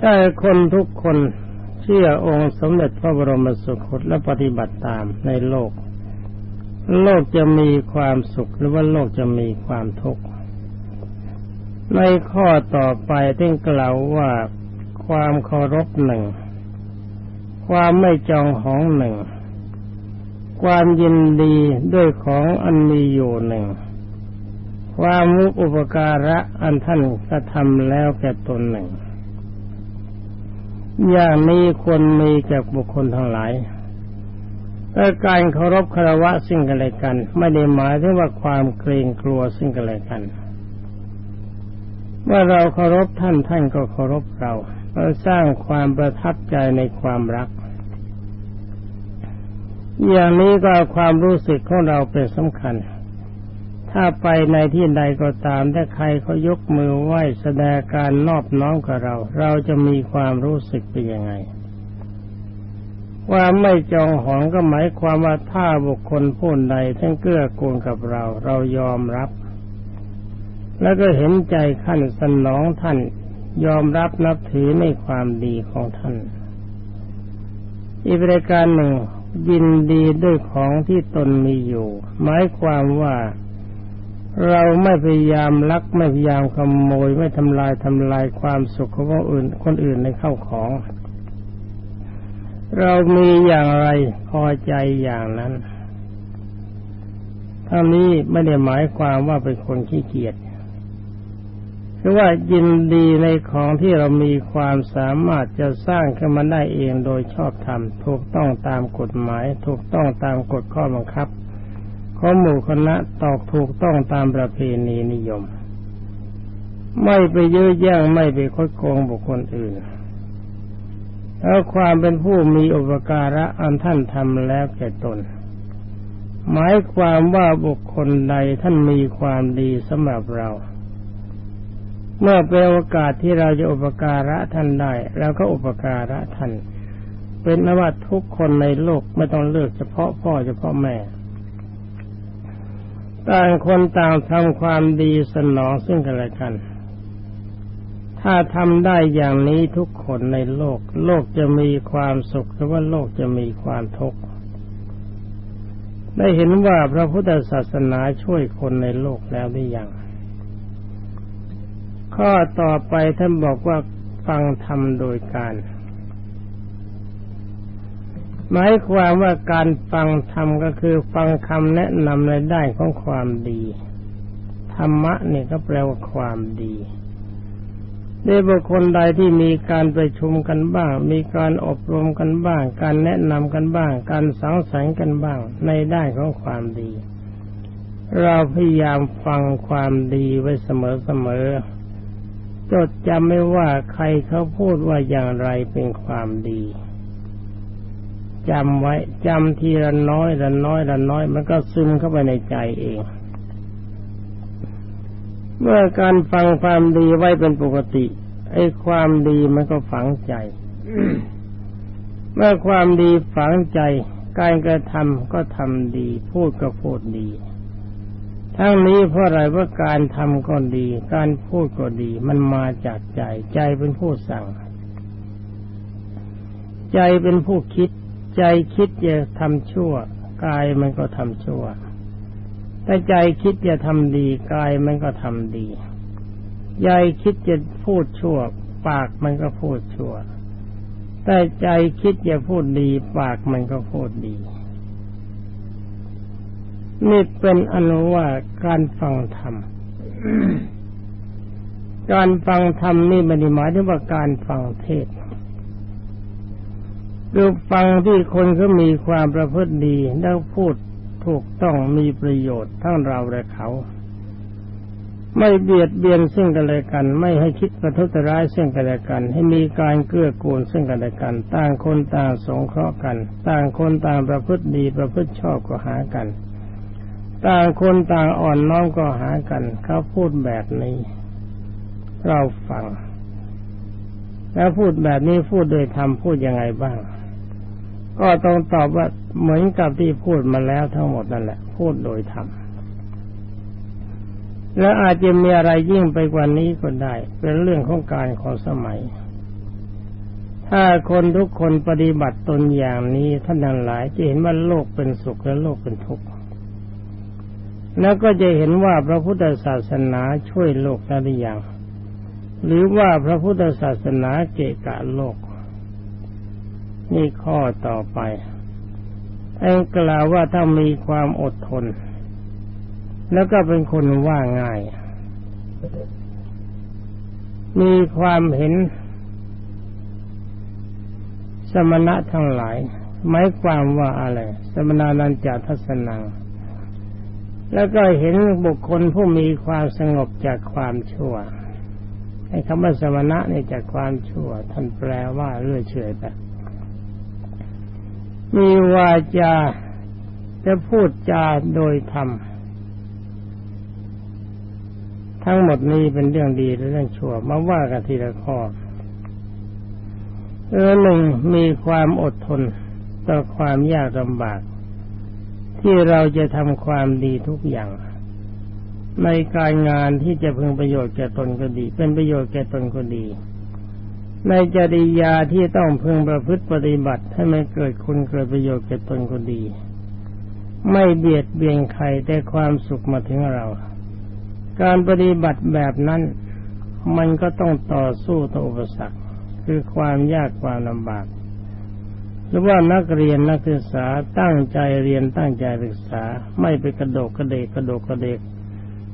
ถ้าคนทุกคนเชื่อองค์สมเด็จพระบรมสุคตและปฏิบัติตามในโลก โลกจะมีความสุขหรือว่าโลกจะมีความทุกข์ ในข้อต่อไปท่านกล่าวว่าความเคารพหนึ่ง ความไม่จองหองหนึ่ง ความยินดีด้วยของอันมีอยู่หนึ่งความมุอุปการะอันท่านกระทำแล้วแก่ตนหนึ่ง อย่างนี้ควรมีแก่บุคคลทั้งหลายแต่การเคารพคารวะซึ่งกันและกัน ไม่ได้หมายถึงว่าความเกรงกลัวซึ่งกันและกันเมื่อเราเคารพท่านท่านก็เคารพเราเราสร้างความประทับใจในความรัก อย่างนี้ก็ความรู้สึกของเราเป็นสำคัญ ถ้าไปในที่ใดก็ตามถ้าใครเขายกมือไหว้แสดงการนอบน้อมกับเรา เราจะมีความรู้สึกเป็นยังไงควาไม่จองหองก็หมายความว่าถ้าบุคคลผู้ใดท่านเกื้อกูลกับเรา เรายอมรับ แล้วก็เห็นใจขั้นสนองท่าน ยอมรับนับถือในความดีของท่าน อีกประการหนึ่งยินดีด้วยของที่ตนมีอยู่ หมายความว่า เราไม่พยายามลักไม่พยายามขโมยไม่ทำลายทำลายความสุขของคนอื่น คนอื่นในเข้าของ เรามีอย่างไรพอใจอย่างนั้นทั้งนี้ไม่ได้หมายความว่าเป็นคนขี้เกียจคือว่ายินดีในของที่เรามีความสามารถจะสร้างขึ้นมาได้เองโดยชอบธรรมถูกต้องตามกฎหมาย ถูกต้องตามกฎข้อบังคับ ของหมู่คณะตอกถูกต้องตามประเพณีนิยม ไม่ไปยื้อแย่งไม่ไปคดโกงบุคคลอื่นแล้วความเป็นผู้มีอุปการะอันท่านทำแล้วแก่ตน หมายความว่าบุคคลใดท่านมีความดีสำหรับเรา เมื่อเป็นโอกาสที่เราจะอุปการะท่านได้เราก็อุปการะท่าน เป็นนว่าทุกคนในโลกไม่ต้องเลือกเฉพาะพ่อเฉพาะแม่ ต่างคนต่างทำความดีสนองซึ่งกันและกัน ถ้าทำได้อย่างนี้ทุกคนในโลก โลกจะมีความสุขหรือว่าโลกจะมีความทุกข์ได้เห็นว่าพระพุทธศาสนาช่วยคนในโลกแล้วหรือยัง ข้อต่อไปท่านบอกว่าฟังธรรมโดยการ หมายความว่าการฟังธรรมก็คือฟังคำแนะนำในด้านของความดี ธรรมะเนี่ยก็แปลว่าความดีในบุคคลใดที่มีการประชุมกันบ้าง มีการอบรมกันบ้าง การแนะนำกันบ้าง การสังสรรค์กันบ้าง ในด้านของความดี เราพยายามฟังความดีไว้เสมอๆจดจำไม่ว่าใครเขาพูดว่าอย่างไรเป็นความดี จำไว้จำทีละน้อยละน้อยละน้อย มันก็ซึมเข้าไปในใจเอง เมื่อการฟังความดีไว้เป็นปกติ ไอ้ความดีมันก็ฝังใจ เมื่อความดีฝังใจ การกระทำก็ทำดี พูดก็พูดดี ทั้งนี้เพราะอะไรว่าการทำก็ดี การพูดก็ดี มันมาจากใจ ใจเป็นผู้สั่งใจเป็นผู้คิด ใจคิดจะทำชั่ว กายมันก็ทำชั่วแต่ใจคิดจะทำดี กายมันก็ทำดีใจคิดจะพูดชั่ว ปากมันก็พูดชั่วแต่ใจคิดจะพูดดี ปากมันก็พูดดีนี่เป็นอนุว่าการฟังธรรม การฟังธรรมนี่ไม่ได้หมายถึงว่าการฟังเทศ คือฟังที่คนเขามีความประพฤติดีแล้วพูดถูกต้องมีประโยชน์ทั้งเราและเขา ไม่เบียดเบียนซึ่งกันและกัน ไม่ให้คิดประทุษร้ายซึ่งกันและกัน ให้มีการเกื้อกูลซึ่งกันและกัน ต่างคนต่างสงเคราะห์กัน ต่างคนต่างประพฤติดีประพฤติชอบก็หากัน ต่างคนต่างอ่อนน้อมก็หากัน เขาพูดแบบนี้ เราฟัง แล้วพูดแบบนี้พูดโดยธรรมพูดยังไงบ้าง ก็ต้องตอบว่าเหมือนกับที่พูดมาแล้วทั้งหมดนั่นแหละ พูดโดยธรรมและอาจจะมีอะไรยิ่งไปกว่านี้ก็ได้ เป็นเรื่องของการของสมัย ถ้าคนทุกคนปฏิบัติตนอย่างนี้ท่านทั้งหลายจะเห็นว่าโลกเป็นสุขและโลกเป็นทุกข์แล้วก็จะเห็นว่าพระพุทธศาสนาช่วยโลกได้หรือยังหรือว่าพระพุทธศาสนาเกะกะโลก นี่ข้อต่อไปเองกล่าวว่าถ้ามีความอดทน แล้วก็เป็นคนว่าง่าย มีความเห็น สมณะทั้งหลายหมายความว่าอะไร สมณานันจาทัศนัง แล้วก็เห็นบุคคลผู้มีความสงบจากความชั่วไอ้คำว่าสมณะเนี่ยจากความชั่ว ท่านแปลว่าเรื่อยเฉยไป มีวาจาจะพูดจาโดยธรรม ทั้งหมดนี้เป็นเรื่องดีและเรื่องชั่วมาว่ากันทีละข้อเออหนึ่งมีความอดทนต่อความยากลำบาก ที่เราจะทำความดีทุกอย่าง ในการงานที่จะพึงประโยชน์แก่ตนก็ดี เป็นประโยชน์แก่ตนก็ดี ในจริยาที่ต้องพึงประพฤติปฏิบัติให้มันเกิดคุณเกิดประโยชน์แก่ตนก็ดี ไม่เบียดเบียนใครแต่ความสุขมาถึงเรา การปฏิบัติแบบนั้น มันก็ต้องต่อสู้ต่ออุปสรรคคือความยากความลำบาก หรือว่านักเรียนนักศึกษาตั้งใจเรียนตั้งใจศึกษา ไม่ไปกระโดกกระเดกกระโดกกระเดก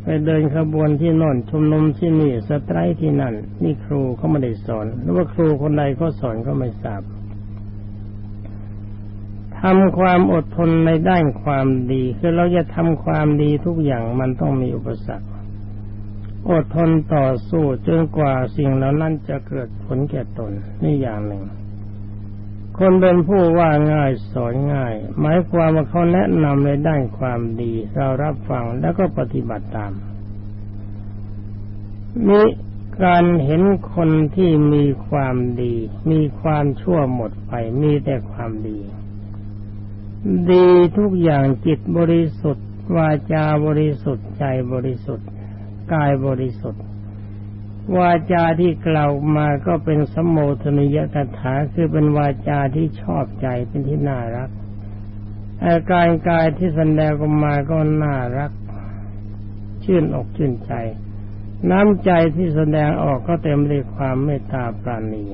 ไปเดินขบวนที่น่นชุมนุมที่นี่สไตร์ที่นั่น นี่ครูเขาไม่ได้สอน หรือว่าครูคนใดเขาสอนก็ไม่ทราบทำความอดทนในด้านความดี คือเราจะทำความดีทุกอย่างมันต้องมีอุปสรรค อดทนต่อสู้จนกว่าสิ่งเหล่านั้นจะเกิดผลแก่ตนนี่อย่างหนึ่ง คนเป็นผู้ว่าง่ายสอนง่าย หมายความว่าเขาแนะนำในด้านความดี เรารับฟังแล้วก็ปฏิบัติตามนี่การเห็นคนที่มีความดี มีความชั่วหมดไป มีแต่ความดี ดีทุกอย่างจิตบริสุทธิ์ วาจาบริสุทธิ์ใจบริสุทธิ์ กายบริสุทธิ์ วาจาที่กล่าวมาก็เป็นสมโภชนิยกถาคือเป็นวาจาที่ชอบใจเป็นที่น่ารักอาการกายที่แสดงออกมาก็น่ารัก ชื่นอกชื่นใจ น้ำใจที่แสดงออกก็เต็มด้วยความเมตตาปราณี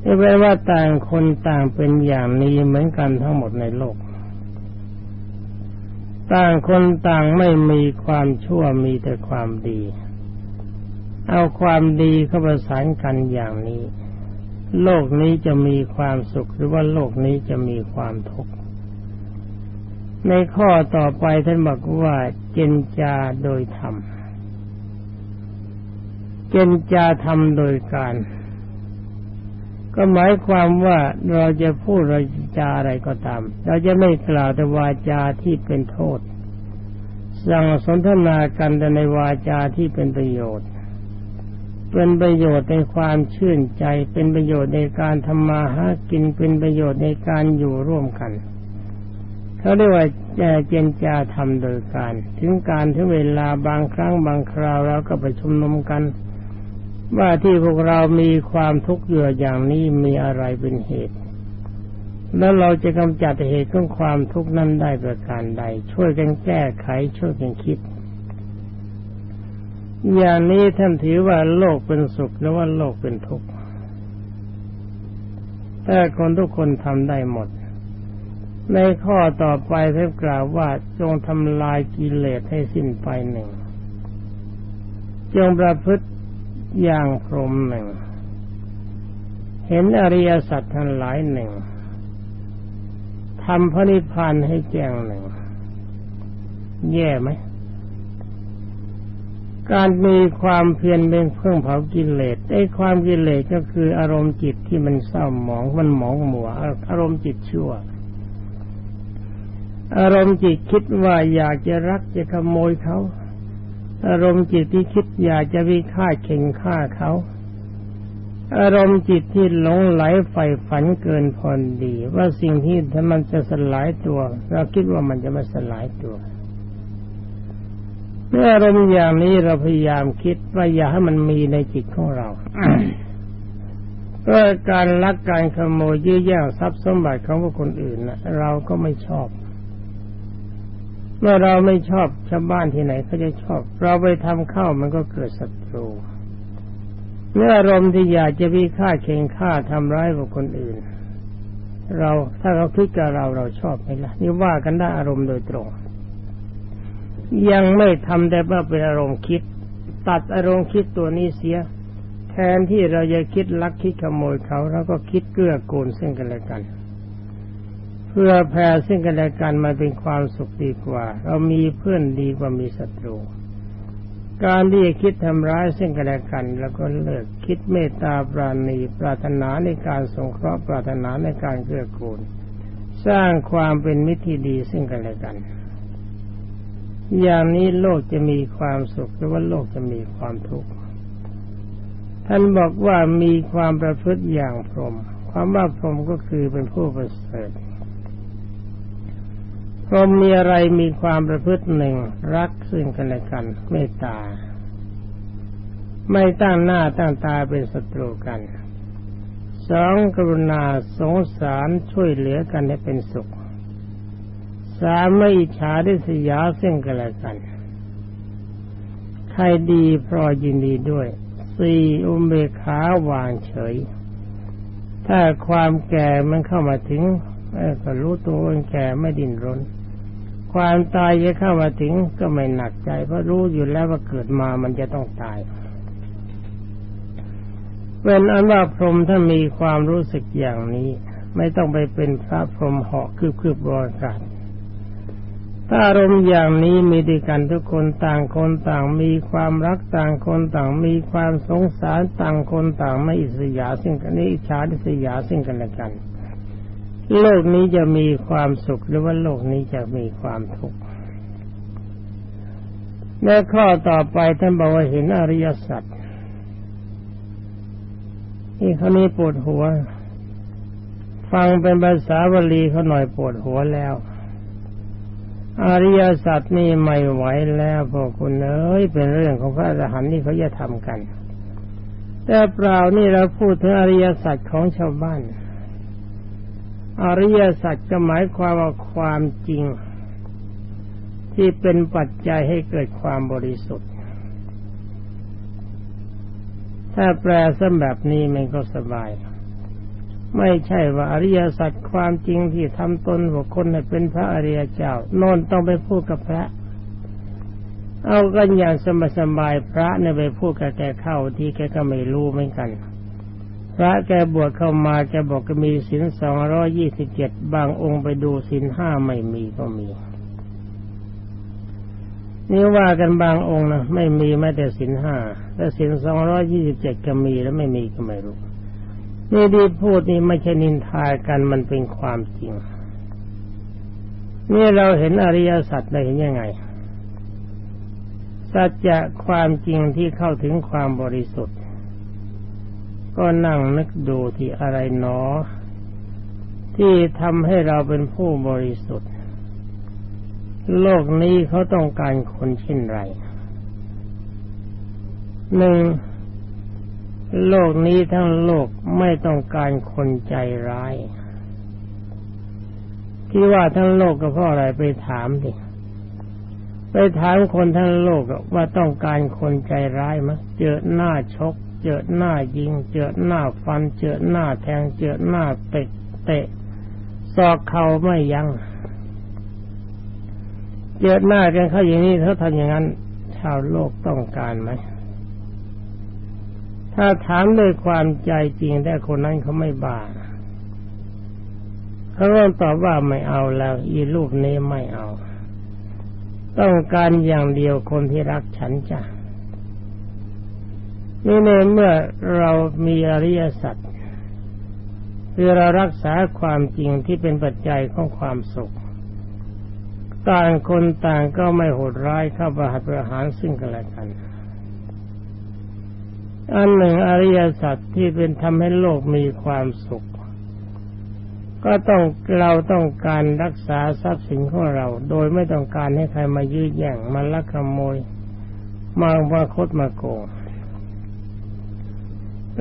ไม่แปลว่าต่างคนต่างเป็นอย่างนี้เหมือนกันทั้งหมดในโลก ต่างคนต่างไม่มีความชั่วมีแต่ความดี เอาความดีเข้าประสานกันอย่างนี้ โลกนี้จะมีความสุขหรือว่าโลกนี้จะมีความทุกข์ในข้อต่อไปท่านบอกว่าเจนจาโดยธรรมเจนจาธรรมโดยการ ก็หมายความว่าเราจะพูดเราจาอะไรก็ตาม เราจะไม่กล่าวแต่วาจาที่เป็นโทษ สั่งสนทนากันแต่ในวาจาที่เป็นประโยชน์ เป็นประโยชน์ในความชื่นใจ เป็นประโยชน์ในการทำมาหากินเป็นประโยชน์ในการอยู่ร่วมกันเขาเรียกว่าเจนจาทำโดยการ ถึงการถึงเวลาบางครั้งบางคราวเราก็ไปชุมนุมกัน ว่าที่พวกเรามีความทุกข์อยู่อย่างนี้มีอะไรเป็นเหตุ แล้วเราจะกำจัดเหตุของความทุกข์นั้นได้ประการใด ช่วยกันแก้ไขช่วยกันคิด อย่างนี้ท่านถือว่าโลกเป็นสุขหรือว่าโลกเป็นทุกข์แต่คนทุกคนทำได้หมด ในข้อต่อไปท่านกล่าวว่าจงทำลายกิเลสให้สิ้นไปหนึ่ง จงประพฤติอย่างพรหมหนึ่ง เห็นอริยสัจทั้งหลายหนึ่งทำพระนิพพานให้แจ้งหนึ่ง แย่ไหม การมีความเพียรเป็นเครื่องเผากิเลสไอ้ความกิเลสก็คืออารมณ์จิตที่มันเศร้าหมองมันหมองหมัวอารมณ์จิตชั่ว อารมณ์จิตคิดว่าอยากจะรักจะขโมยเขา อารมณ์จิตที่คิดอยากจะวิฆ่าเข่งฆ่าเขา อารมณ์จิตที่หลงไหลใฝ่ฝันเกินพอดี ว่าสิ่งที่ถ้ามันจะสลายตัว เราคิดว่ามันจะไม่สลายตัว เมื่ออารมณ์อย่างนี้เราพยายามคิดว่าอย่าให้มันมีในจิตของเราไปเรื่องการลักการขโมยยื้อแย่งทรัพย์สมบัติของบุคคลอื่นนะเราก็ไม่ชอบ เมื่อเราไม่ชอบชาวบ้านที่ไหนเขาจะชอบ เราไปทำเข้ามันก็เกิดศัตรูเมื่ออารมณ์ที่อยากจะพิฆาตเข่งฆ่าทำร้ายบุคคลอื่น เราถ้าเราคิดกับเราเราชอบไหมล่ะนี่ว่ากันได้อารมณ์โดยตรง ยังไม่ทำแต่ว่าเป็นอารมณ์คิด ตัดอารมณ์คิดตัวนี้เสีย แทนที่เราจะคิดลักคิดขโมยเขาเราก็คิดเกื้อกูลซึ่งกันและกัน เพื่อแผ่ซึ่งกันและกันมาเป็นความสุขดีกว่า เรามีเพื่อนดีกว่ามีศัตรู การที่จะคิดทำร้ายซึ่งกันและกัน แล้วก็เลิกคิดเมตตาปราณีปรารถนาในการสงเคราะห์ปรารถนาในการเกื้อกูล สร้างความเป็นมิตรที่ดีซึ่งกันและกัน อย่างนี้โลกจะมีความสุขหรือว่าโลกจะมีความทุกข์ท่านบอกว่ามีความประพฤติอย่างพรหมความว่าพรหมก็คือเป็นผู้ประเสริฐพรหมมีอะไรมีความประพฤติหนึ่งรักซึ่งกันและกันเมตตา ไม่ตั้งหน้าตั้งตาเป็นศัตรูกันสองกรุณาสงสารช่วยเหลือกันให้เป็นสุข สามไม่อิจฉาดิษยาซึ่งกันและกัน ใครดีพรอยินดีด้วยสี่อุเบกขาวางเฉย ถ้าความแก่มันเข้ามาถึงก็รู้ตัวว่าแก่ไม่ดิ้นรน ความตายจะเข้ามาถึงก็ไม่หนักใจ เพราะรู้อยู่แล้วว่าเกิดมามันจะต้องตายเป็นอันว่าพรหมถ้ามีความรู้สึกอย่างนี้ ไม่ต้องไปเป็นพระพรหมเหาะคืบคืบบริกาศ ถ้าอารมณ์อย่างนี้มีด้วยกันทุกคนต่างคนต่างมีความรักต่างคนต่างมีความสงสารต่างคนต่างไม่อิสยาซึ่งกันนี้อิจฉาดิษยาซึ่งกันและกัน โลกนี้จะมีความสุขหรือว่าโลกนี้จะมีความทุกข์ในข้อต่อไปท่านบอกว่าเห็นอริยสัจนี่เขานี้ปวดหัว ฟังเป็นภาษาบาลีเขาหน่อยปวดหัวแล้ว อริยสัจนี่ไม่ไหวแล้วพวกคุณเอ้ยเป็นเรื่องของพระอรหันต์นี่เขาจะทำกัน แต่เปล่านี่เราพูดถึงอริยสัจของชาวบ้าน อริยสัจก็หมายความว่าความจริง ที่เป็นปัจจัยให้เกิดความบริสุทธิ์ ถ้าแปลซะแบบนี้มันก็สบาย ไม่ใช่ว่าอริยสัจความจริงที่ทำตนบุคคลให้เป็นพระอริยเจ้า โน่นต้องไปพูดกับพระ เอากันอย่างสบายสบายพระเนี่ยไปพูดกับแกเข้าที่แกก็ไม่รู้เหมือนกัน พระแกบวชเข้ามาแกบอกก็มีศีลสองร้อยี่สิบเจ็ดบางองค์ไปดูศีลห้าไม่มีก็มีนี่ว่ากันบางองค์นะไม่มีแม้แต่ศีลห้าแต่ศีลสองร้อยี่สิบเจ็ดก็มีแล้วไม่มีก็ไม่รู้ นี่ดีพูดนี่ไม่ใช่นินทากันมันเป็นความจริง นี่เราเห็นอริยสัจได้เห็นยังไง สัจจะความจริงที่เข้าถึงความบริสุทธิ์ ก็นั่งนึกดูที่อะไรหนอ ที่ทำให้เราเป็นผู้บริสุทธิ์ โลกนี้เขาต้องการคนเช่นไรหนึ่ง โลกนี้ทั้งโลกไม่ต้องการคนใจร้าย ที่ว่าทั้งโลกก็เพราะอะไรไปถามดิไปถามคนทั้งโลกว่าต้องการคนใจร้ายมั้ยเจอหน้าชก เจอหน้ายิง เจอหน้าฟัน เจอหน้าแทง เจอหน้าเตะเตะซอกเข่าไม่ยัง้งเจอหน้ากันเขาอย่างนี้เขาทำอย่างนั้น ชาวโลกต้องการไหม ถ้าถามด้วยความใจจริงแต่คนนั้นเขาไม่บ้าเขาก็ตอบว่าไม่เอาแล้ว อีรูปนี้ไม่เอา ต้องการอย่างเดียวคนที่รักฉันจ้ะนี่ในเมื่อเรามีอริยสัจคือเรารักษาความจริงที่เป็นปัจจัยของความสุข ต่างคนต่างก็ไม่โหดร้ายเข้าประหัตประหารซึ่งกันและกัน อันหนึ่งอริยสัจที่เป็นทำให้โลกมีความสุข ก็ต้องเราต้องการรักษาทรัพย์สินของเรา โดยไม่ต้องการให้ใครมายื้อแย่งมาลักขโมย มาว่าคดมาโกง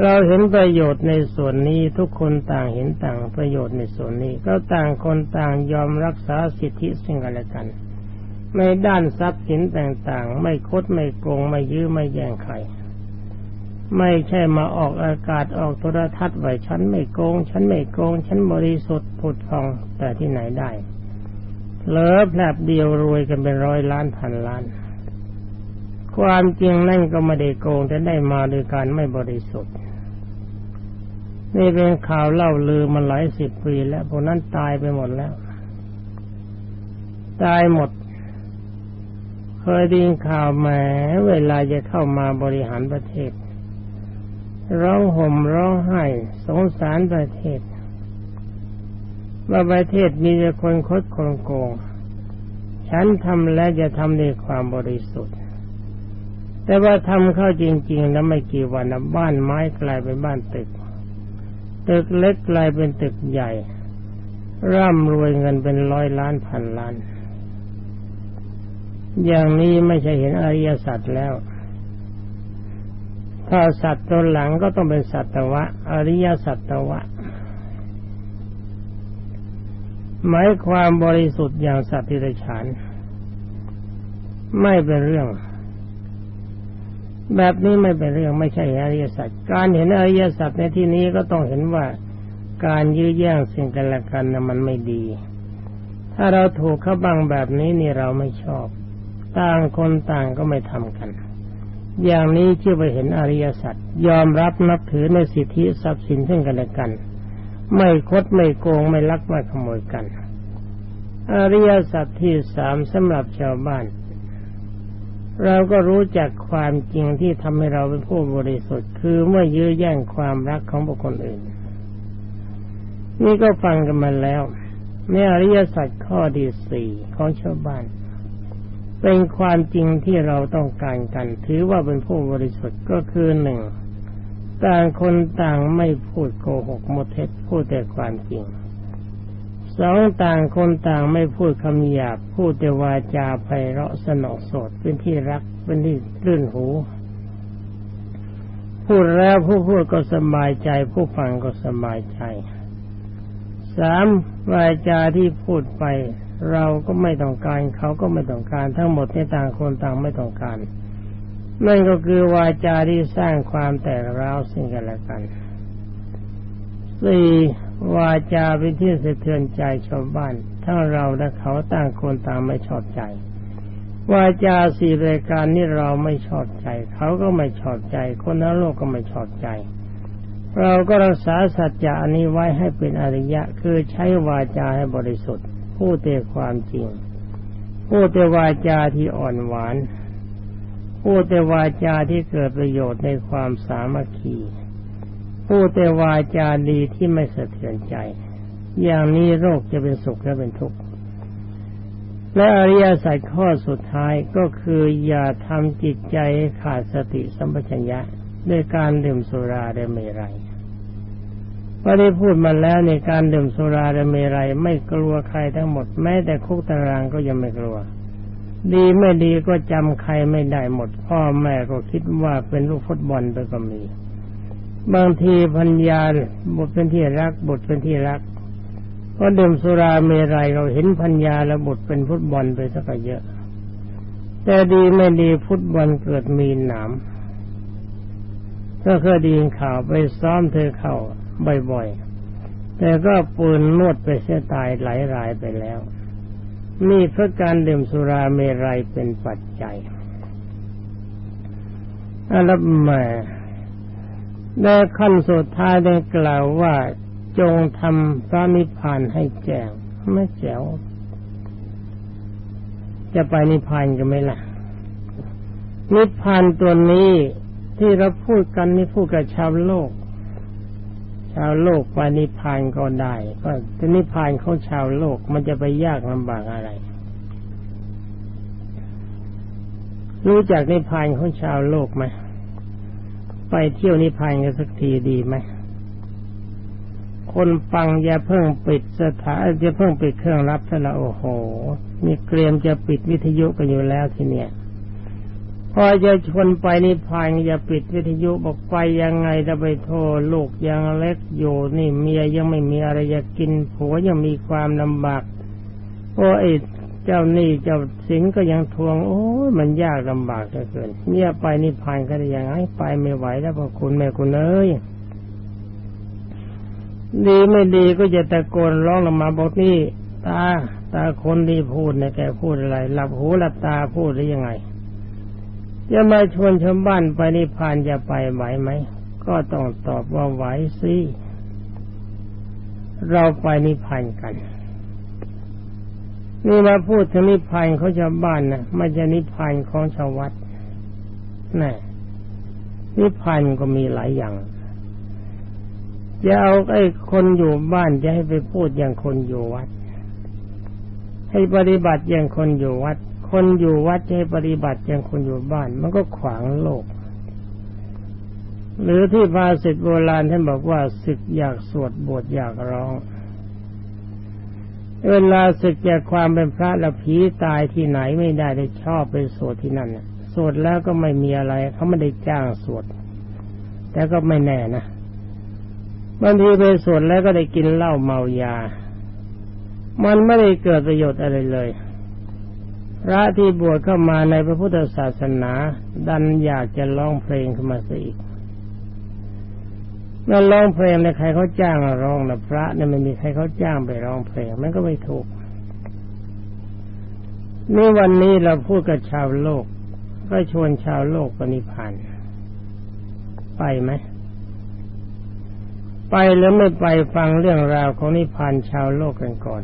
เราเห็นประโยชน์ในส่วนนี้ทุกคนต่างเห็นต่างประโยชน์ในส่วนนี้ ก็ต่างคนต่างยอมรักษาสิทธิซึ่งกันและกัน ในด้านทรัพย์สินต่างๆ ไม่คดไม่โกงไม่ยื้อไม่แย่งใคร ไม่ใช่มาออกอากาศออกโทรทัศน์ไว้ฉันไม่โกง ฉันไม่โกง ฉันบริสุทธิ์ผุดฟองแต่ที่ไหนได้เหลิฟแลบเดียวรวยกันเป็นร้อยล้านพันล้าน ความจริงนั่นก็ไม่ได้โกงแต่ได้มาโดยการไม่บริสุทธิ์ นี่เป็นข่าวเล่าลือมาหลายสิบปีแล้วพวกนั้นตายไปหมดแล้ว ตายหมด เคยได้ยินข่าวแหมเวลาจะเข้ามาบริหารประเทศ ร้องห่มร้องไห้สงสารประเทศ ว่าประเทศมีแต่คนคดคนโกง ฉันทำแล้วจะทำด้วยความบริสุทธิ์ แต่ว่าทำเข้าจริง ๆ แล้วไม่กี่วันนะบ้านไม้กลายเป็นบ้านตึก ตึกเล็กกลายเป็นตึกใหญ่ ร่ำรวยเงินเป็นร้อยล้านพันล้าน อย่างนี้ไม่ใช่เห็นอริยสัจแล้ว ถ้าสัตว์ตัวหลังก็ต้องเป็นสัตวะ อริยสัตวะ หมายความบริสุทธิ์อย่างสัตว์ที่ไรฉานไม่เป็นเรื่อง แบบนี้ไม่เป็นเรื่องไม่ใช่อริยสัจการเห็นอริยสัจในที่นี้ก็ต้องเห็นว่าการยื้อแย่งสิ่งกันและกันนะมันไม่ดี ถ้าเราถูกเขาบังแบบนี้นี่เราไม่ชอบ ต่างคนต่างก็ไม่ทำกัน อย่างนี้ชื่อไปเห็นอริยสัจยอมรับนับถือในสิทธิทรัพย์สินซึ่งกันและกัน ไม่คดไม่โกงไม่ลักไม่ขโมยกัน อริยสัจที่สามสำหรับชาวบ้าน เราก็รู้จักความจริงที่ทำให้เราเป็นผู้บริสุทธิ์ คือเมื่อยื้อแย่งความรักของบุคคลอื่น นี่ก็ฟังกันมาแล้วในอริยสัจข้อที่สี่ของชาวบ้าน เป็นความจริงที่เราต้องการกัน ถือว่าเป็นผู้บริสุทธิ์ก็คือหนึ่งต่างคนต่างไม่พูดโกหกมดเท็จพูดแต่ความจริงสองต่างคนต่างไม่พูดคำหยาบพูดแต่วาจาไพเราะสนอสดเป็นที่รักเป็นที่รื่นหู พูดแล้วผู้พูดก็สบายใจ ผู้ฟังก็สบายใจสามวาจาที่พูดไป เราก็ไม่ต้องการเขาก็ไม่ต้องการ ทั้งหมดในต่างคนต่างไม่ต้องการนั่นก็คือวาจาที่สร้างความแตกร้าวสิ่งกันและกันสี่วาจาเป็นที่สะเทือนใจชาวบ้าน ทั้งเราและเขาต่างคนต่างไม่ชอบใจ วาจาสี่รายการนี้เราไม่ชอบใจ เขาก็ไม่ชอบใจ คนทั้งโลกก็ไม่ชอบใจ เราก็รักษาสัจจะอันนี้ไว้ให้เป็นอริยะ คือใช้วาจาให้บริสุทธิ์ พูดแต่ความจริง พูดแต่วาจาที่อ่อนหวาน พูดแต่วาจาที่เกิดประโยชน์ในความสามัคคี พูดแต่วาจาดีที่ไม่สะเทือนใจ อย่างนี้โรคจะเป็นสุขและเป็นทุกข์ และอริยสัจข้อสุดท้ายก็คืออย่าทำจิตใจขาดสติสัมปชัญญะด้วยการดื่มสุราและเมรัย พอได้พูดมาแล้วในการดื่มสุราและเมรัยไม่กลัวใครทั้งหมดแม้แต่คุกตารางก็ยังไม่กลัว ดีไม่ดีก็จำใครไม่ได้หมด พ่อแม่ก็คิดว่าเป็นลูกฟุตบอลไปก็มี บางทีพัญญาบทเป็นที่รักบทเป็นที่รักเพราะดื่มสุราเมรัยเราเห็นพัญญาและบทเป็นฟุตบอลไปสักเยอะ แต่ดีไม่ดีฟุตบอลเกิดมีหนามก็เคยดีข่าวไปซ้อมเธอเข้า บ่อยๆ แต่ก็ปืนนวดไปเสียตายหลายรายไปแล้วนี่เพราะการดื่มสุราเมรัยเป็นปัจจัยอันละแม่ในขั้นสุดท้ายได้กล่าวว่าจงทำพระนิพพานให้แจ้งไม่แจ๋วจะไปนิพพานกันไหมล่ะ นิพพานตัวนี้ที่เราพูดกันนี่พูดกับชาวโลกาวโลกไปนิพพานก็ได้ ก็จะนิพพานของชาวโลกมันจะไปยากลำบากอะไร รู้จักนิพพานของชาวโลกไหมไปเที่ยวนิพพานกันสักทีดีไหมคนฟังอย่าเพิ่งปิดสถานจะเพิ่งปิดเครื่องรับซะละโอ้โห มีเกรียมจะปิดวิทยุกันอยู่แล้วทีเนี้ย พอจะชวนไปนิพพานอย่าปิดวิทยุบอกไปยังไงจะไปโทษลูกยังเล็กอยู่นี่เมียยังไม่มีอะไรจะกินผัวยังมีความลำบากโอ้ไอ้เจ้านี่เจ้าสิงก็ยังทวง โอ้ยมันยากลำบากเหลือเกินเนี่ยไปนิพพานก็ได้ยังไงไปไม่ไหวแล้วพอคุณแม่คุณเอ้ยดีไม่ดีก็จะตะโกนร้องลงมาบอกนี่ตาตาคนดีพูดเนี่ยแกพูดอะไร หลับหูหลับตาพูดหรือยังไง จะมาชวนชาวบ้านไปนิพพานจะไปไหวไหม ก็ต้องตอบว่าไหวสิเราไปนิพพานกัน นี่มาพูดถึงนิพพานของชาวบ้านนะไม่ใช่นิพพานของชาววัดน่นิพพานก็มีหลายอย่าง จะเอาไอ้คนอยู่บ้านจะให้ไปพูดอย่างคนอยู่วัด ให้ปฏิบัติอย่างคนอยู่วัด คนอยู่วัดจะให้ปฏิบัติอย่างคนอยู่บ้าน มันก็ขวางโลก หรือที่ภาษิตโบราณท่านบอกว่าศึกอยากสวดบทอยากร้อง เวลาศึกจากความเป็นพระละผีตายที่ไหนไม่ได้ได้ชอบไปสวดที่นั่นสวดแล้วก็ไม่มีอะไร เขาไม่ได้จ้างสวด แต่ก็ไม่แน่นะบางทีไปสวดแล้วก็ได้กินเหล้าเมายา มันไม่ได้เกิดประโยชน์อะไรเลย พระที่บวชเข้ามาในพระพุทธศาสนา ดันอยากจะร้องเพลงขึ้นมาซะอีกนั่นร้องเพลงในใครเขาจ้างร้องนะพระเนี่ยไม่มีใครเขาจ้างไปร้องเพลงมันก็ไม่ถูกนี่วันนี้เราพูดกับชาวโลก ก็ชวนชาวโลกปณิพันธ์ไปไหมไปหรือไม่ไปฟังเรื่องราวของนิพพานชาวโลกกันก่อน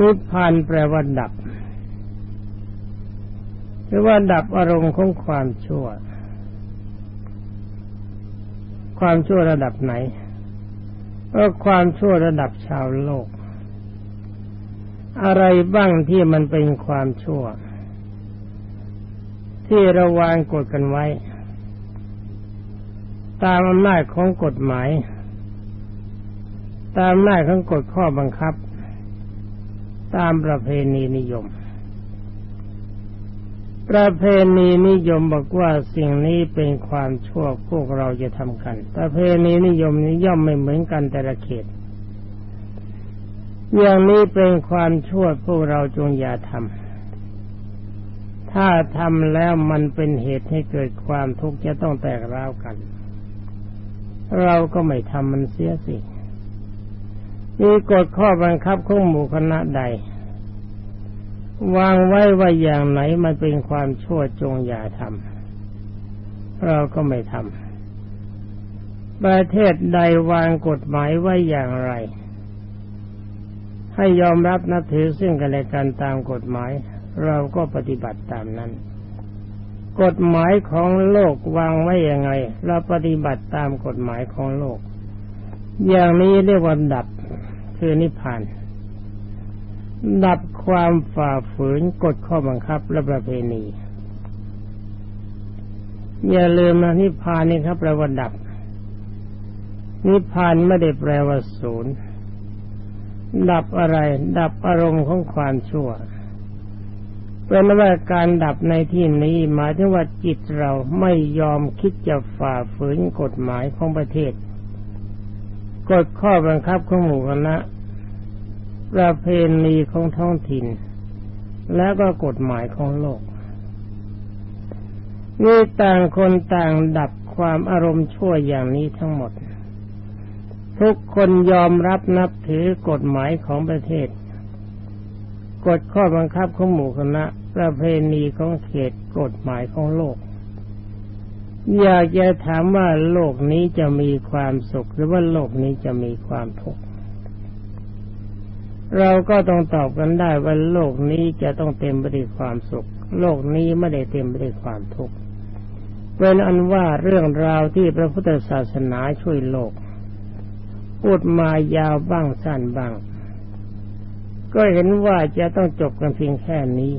นิพพานแปลว่าดับ หรือว่าดับอารมณ์ของความชั่ว ความชั่วระดับไหนก็ความชั่วระดับชาวโลก อะไรบ้างที่มันเป็นความชั่ว ที่ระวางกดกันไว้ ตามอำนาจของกฎหมาย ตามอำนาจของกฎข้อบังคับ ตามประเพณีนิยม ประเพณีนิยมบอกว่าสิ่งนี้เป็นความชั่วพวกเราจะทำกัน ประเพณีนิยมนี้ย่อมไม่เหมือนกันแต่ละเขต อย่างนี้เป็นความชั่วพวกเราจงอย่าทำถ้าทำแล้วมันเป็นเหตุให้เกิดความทุกข์จะต้องแตกร้าวกัน เราก็ไม่ทำมันเสียสิมีกฎข้อบังคับของหมู่คณะใด วางไว้ว่าอย่างไหนมันเป็นความชั่วจงอย่าทำเราก็ไม่ทำประเทศใดวางกฎหมายไว้อย่างไร ให้ยอมรับนับถือซึ่งกันและกันตามกฎหมาย เราก็ปฏิบัติตามนั้น กฎหมายของโลกวางไว้ยังไง เราปฏิบัติตามกฎหมายของโลก อย่างนี้เรียกว่าดับคือนิพพาน ดับความฝ่าฝืนกฎข้อบังคับและประเพณี อย่าลืมนะนิพพานนี่ครับแปลว่าดับ นิพพานไม่ได้แปลว่าศูนย์ดับอะไร ดับอารมณ์ของความชั่วเป็นว่าการดับในที่นี้หมายถึงว่าจิตเราไม่ยอมคิดจะฝ่าฝืนกฎหมายของประเทศกฎข้อบังคับของหมู่คณะ ประเพณีของท้องถิ่น แล้วก็กฎหมายของโลกนี่ต่างคนต่างดับความอารมณ์ชั่วอย่างนี้ทั้งหมด ทุกคนยอมรับนับถือกฎหมายของประเทศ กฎข้อบังคับของหมู่คณะ ประเพณีของเขตกฎหมายของโลก อยากจะถามว่าโลกนี้จะมีความสุขหรือว่าโลกนี้จะมีความทุกข์ เราก็ต้องตอบกันได้ว่าโลกนี้จะต้องเต็มไปด้วยความสุข โลกนี้ไม่ได้เต็มไปด้วยความทุกข์เป็นอันว่าเรื่องราวที่พระพุทธศาสนาช่วยโลก พูดมายาวบ้างสั้นบ้าง ก็เห็นว่าจะต้องจบกันเพียงแค่นี้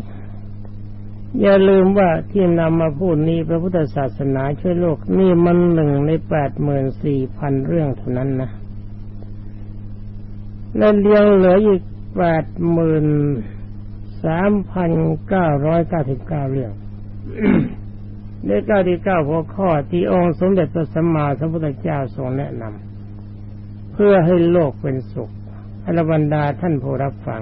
อย่าลืมว่าที่นำมาพูดนี้พระพุทธศาสนาช่วยโลกนี่มันหนึ่งในแปดหมื่นสี่พันเรื่องเท่านั้นนะ และเรียงเหลืออีกแปดหมื่นสามพันเก้าร้อยเก้าสิบเก้าเรื่องในเก้าที่เก้าหัวข้อที่องค์สมเด็จพระสัมมาสัมพุทธเจ้าทรงแนะนำเพื่อให้โลกเป็นสุขอรบรรดาท่านผู้รับฟัง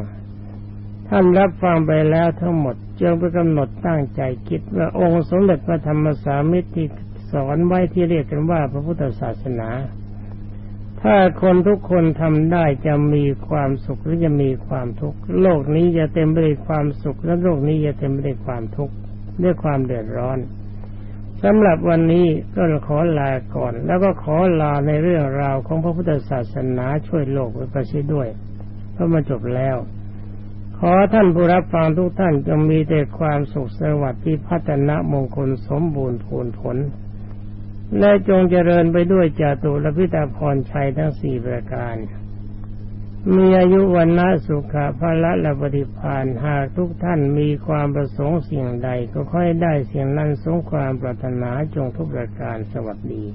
ท่านรับฟังไปแล้วทั้งหมดจงไปกำหนดตั้งใจคิดว่าองค์สมเด็จพระธรรมสามิตรที่สอนไว้ที่เรียกกันว่าพระพุทธศาสนา ถ้าคนทุกคนทำได้จะมีความสุขหรือจะมีความทุกข์โลกนี้จะเต็มไปด้วยความสุขและโลกนี้จะเต็มไปด้วยความทุกข์ด้วยความเดือดร้อนสำหรับวันนี้ก็ขอลาก่อน แล้วก็ขอลาในเรื่องราวของพระพุทธศาสนาช่วยโลกไว้ประชิดด้วยเพราะมาจบแล้ว ขอท่านผู้รับฟังทุกท่านจงมีแต่ความสุขสวัสดิ์ที่พัฒนามงคลสมบูรณ์ผลผล และจงเจริญไปด้วยจาตุรพิตาพรชัยทั้งสี่ประการ มีอายุวันนะสุขะพละและปฏิพานหากทุกท่านมีความประสงค์สิ่งใดก็ค่อยได้เสียงนั้นสงความปรารถนาจงทุกประการสวัสดี